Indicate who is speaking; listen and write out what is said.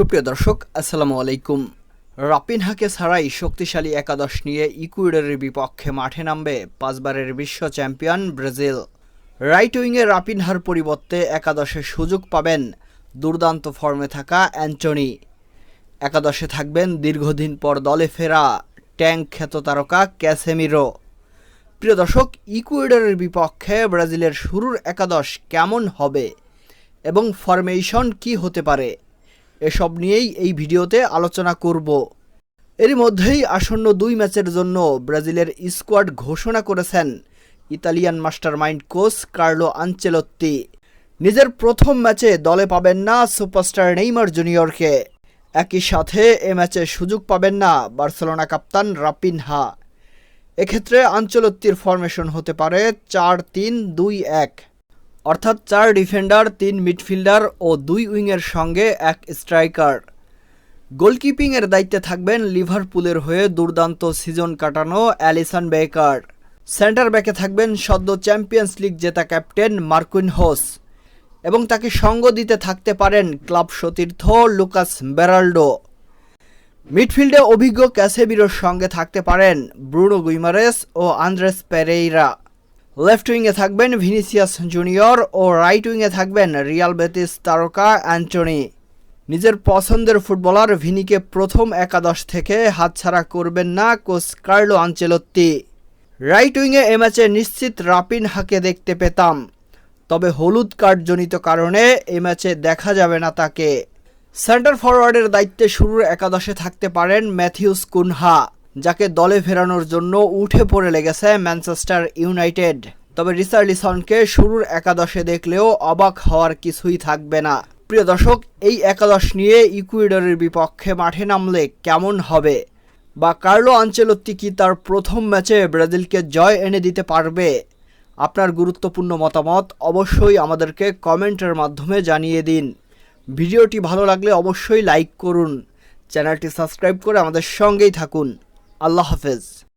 Speaker 1: সুপ্রিয় দর্শক, আসসালামু আলাইকুম। রাপিনহাকে ছাড়াই শক্তিশালী একাদশ নিয়ে ইকুয়েডরের বিপক্ষে মাঠে নামবে পাঁচবারের বিশ্ব চ্যাম্পিয়ন ব্রাজিল। রাইট উইংয়ে রাপিনহার পরিবর্তে একাদশে সুযোগ পাবেন দুর্দান্ত ফর্মে থাকা অ্যান্টনি। একাদশে থাকবেন দীর্ঘদিন পর দলে ফেরা ট্যাঙ্ক খ্যাত তারকা ক্যাসেমিরো। প্রিয় দর্শক ইকুয়েডরের বিপক্ষে ব্রাজিলের শুরুর একাদশ কেমন হবে এবং ফরমেশন কি হতে পারে? এসব নিয়েই এই ভিডিওতে আলোচনা করব। এরই মধ্যেই আসন্ন দুই ম্যাচের জন্য ব্রাজিলের স্কোয়াড ঘোষণা করেছেন Italian mastermind coach Carlo Ancelotti নিজের প্রথম ম্যাচে দলে পাবেন না সুপারস্টার নেইমার জুনিয়রকে। একই সাথে এ ম্যাচে সুযোগ পাবেন না বার্সেলোনা কাপ্তান রাপিনহা। এক্ষেত্রে আঞ্চলত্তির ফরমেশন হতে পারে চার তিন দুই এক। অর্থাৎ চার ডিফেন্ডার, তিন মিডফিল্ডার ও দুই উইংয়ের সঙ্গে এক স্ট্রাইকার। গোলকিপিংয়ের দায়িত্বে থাকবেন লিভারপুলের হয়ে দুর্দান্ত সিজন কাটানো অ্যালিসন বেকার। সেন্টার ব্যাকে থাকবেন সদ্য চ্যাম্পিয়ন্স লিগ জেতা ক্যাপ্টেন মার্কুইন হোস এবং তাকে সঙ্গ দিতে থাকতে পারেন ক্লাব সতীর্থ লুকাস বেরাল্ডো। মিডফিল্ডে অভিজ্ঞ ক্যাসেবিরোর সঙ্গে থাকতে পারেন ব্রুনো গুইমারেস ও আন্দ্রেস পেরেইরা। লেফট উইংয়ে থাকবেন ভিনিসিয়াস জুনিয়র ও রাইট উইংয়ে থাকবেন রিয়াল বেতিস তারকা অ্যান্টনি। নিজের পছন্দের ফুটবলার ভিনিকে প্রথম একাদশ থেকে হাতছাড়া করবেন না কোচ কার্লো আঞ্চেলত্তি। রাইট উইংয়ে এ ম্যাচে নিশ্চিত রাপিন হাকে দেখতে পেতাম। তবে হলুদ কার্ডজনিত কারণে এ ম্যাচে দেখা যাবে না তাকে। সেন্টার ফরওয়ার্ডের দায়িত্বে শুরুর একাদশে থাকতে পারেন ম্যাথিউস কুনহা। যাকে দলে ফেরানোর জন্য উঠে পড়ে লেগেছে ম্যানচেস্টার ইউনাইটেড। তবে রিসার্লিসনকে শুরুর একাদশে দেখলেও অবাক হওয়ার কিছুই থাকবে না। প্রিয় দর্শক, এই একাদশ নিয়ে ইকুয়েডরের বিপক্ষে মাঠে নামলে কেমন হবে? বা কার্লো আঞ্চেলত্তি কি তার প্রথম ম্যাচে ব্রাজিলকে জয় এনে দিতে পারবে? আপনার গুরুত্বপূর্ণ মতামত অবশ্যই আমাদেরকে কমেন্টের মাধ্যমে জানিয়ে দিন। ভিডিওটি ভালো লাগলে অবশ্যই লাইক করুন। চ্যানেলটি সাবস্ক্রাইব করে আমাদের সঙ্গেই থাকুন। আল্লাহ হাফেজ।